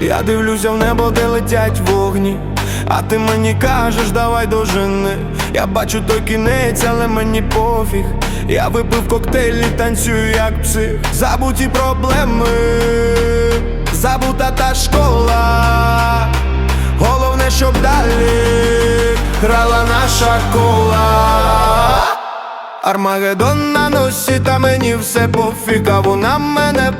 Я дивлюся в небо, де летять вогні. А ти мені кажеш, давай дожини. Я бачу той кінець, але мені пофіг. Я випив коктейль і танцюю як псих. Забуті проблеми, забута та школа. Головне, щоб далі грала наша кола. Армагеддон на носі, та мені все пофіг, а вона мене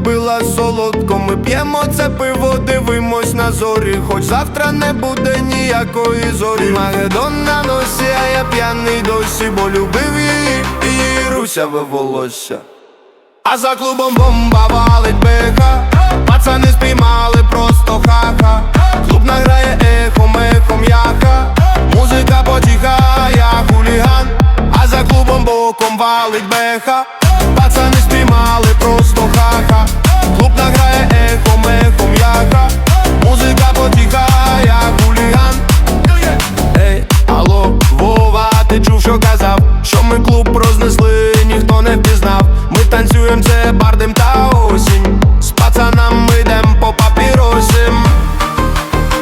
полюбила солодко. Ми п'ємо це пиво, дивимось на зорі, хоч завтра не буде ніякої зорі. Армагеддон на носі, а я п'яний досі, бо любив її, її русяве волосся. А за клубом бомба валить беха Пацани спіймали просто хаха Клуб награє ехом, ехом яха Музика потіха, я хуліган А за клубом боком валить беха Пацани спіймали просто хаха Клуб награє ехом, ехом яха Музика потіха, я хуліган Ей, алло, Вова, ти чув, що казав, що ми клуб рознесли, ніхто не впізнав. Ми танцюєм, це бардим та осінь. З пацанами йдем по папіросим.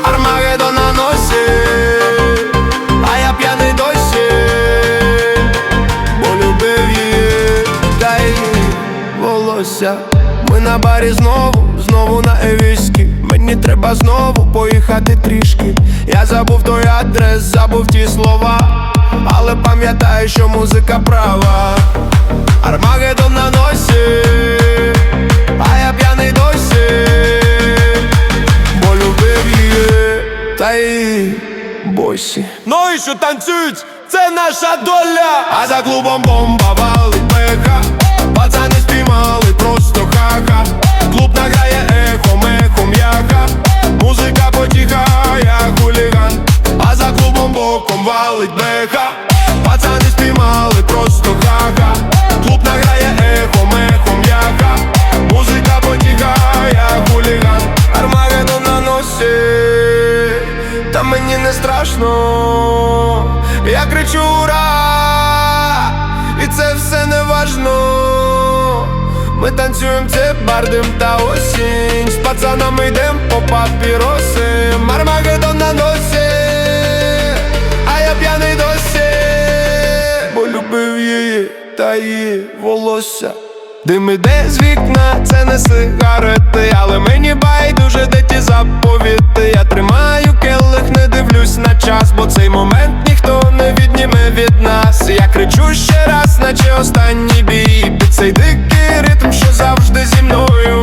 Армагеддон носі, а я п'яний досі, бо її, та й волосся. На барі знову, знову на евіськи Мені треба знову поїхати трішки. Я забув той адрес, забув ті слова Але пам'ятаю, що музика права. Армагеддон на носі, а я п'яний досі Бо любив її, та й босі. Ну і що танцюють, це наша доля. А за клубом бомба валить беха. Пацани спіймали просто хаха Клуб награє ехом, ехом яха Музика потіха, я хуліган. Армагеддон на носі. Та мені не страшно. Я кричу ура! І це все не важно. Ми танцюємо це бардим та осінь. З пацанами йдем по папіросим її волосся Дим іде з вікна, це не сигарети, але мені байдуже, де ті заповіти. Я тримаю келих, не дивлюсь на час, бо цей момент ніхто не відніме від нас. Я кричу ще раз, наче останній бій Під цей дикий ритм, що завжди зі мною.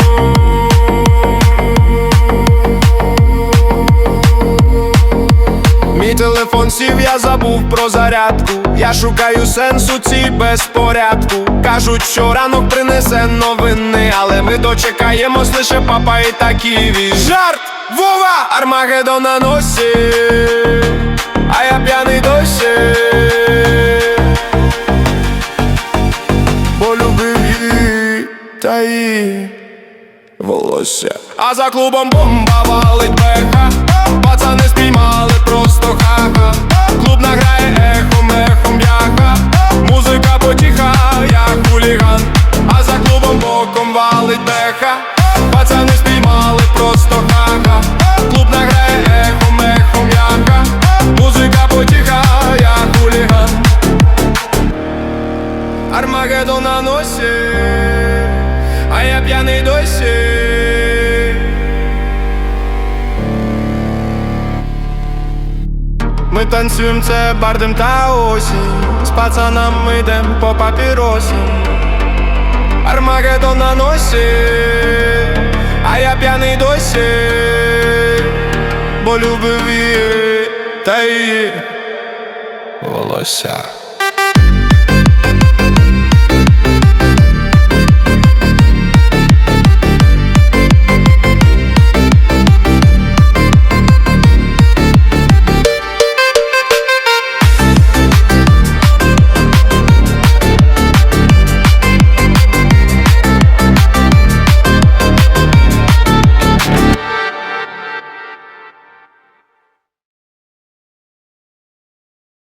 Мій телефон сів, я забув про зарядку. Я шукаю сенс у цій безпорядку. Кажуть, що ранок принесе новини, але ми дочекаємось лише папа і таківі. Жарт! Вова! Армагеддон на носі, а я п'яний досі. Бо любив її та її волосся. А за клубом бомба валить беха Пацани спіймали просто хаха Клуб награє Армагеддон на носі, а я п'яний досі. Ми танцюємо це бардем та осінь З пацанами йдем по папіросі Армагеддон на носі, а я п'яний досі, бо любив її та її волосся.